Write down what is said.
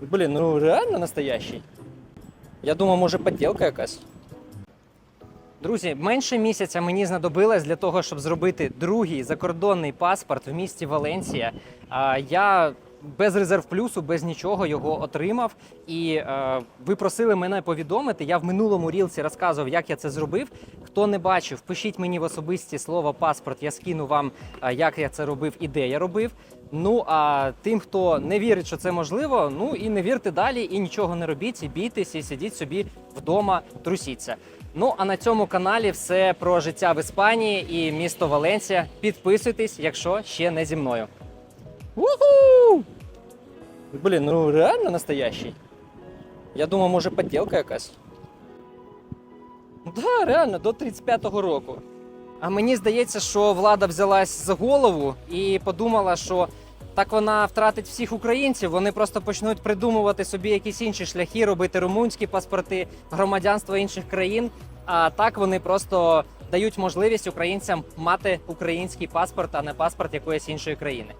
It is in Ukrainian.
Блін, ну реально настоящий. Я думав, може поділка якась. Друзі, менше місяця мені знадобилось для того, щоб зробити другий закордонний паспорт в місті Валенсія. Я без резерв плюсу, без нічого його отримав. І е, ви просили мене повідомити. Я в минулому рілці розказував, як я це зробив. Хто не бачив, пишіть мені в особисті слово паспорт. Я скину вам, е, як я це робив і де я робив. Ну а тим, хто не вірить, що це можливо, ну і не вірте далі, і нічого не робіть, і бійтесь, і сидіть собі вдома, трусіться. Ну а на цьому каналі все про життя в Іспанії і місто Валенсія. Підписуйтесь, якщо ще не зі мною. Уху! Блін, ну реально настоящий. Я думав, може подделка якась. Да, реально, до 35-го року. А мені здається, що влада взялась за голову і подумала, що так вона втратить всіх українців. Вони просто почнуть придумувати собі якісь інші шляхи, робити румунські паспорти, громадянство інших країн. А так вони просто дають можливість українцям мати український паспорт, а не паспорт якоїсь іншої країни.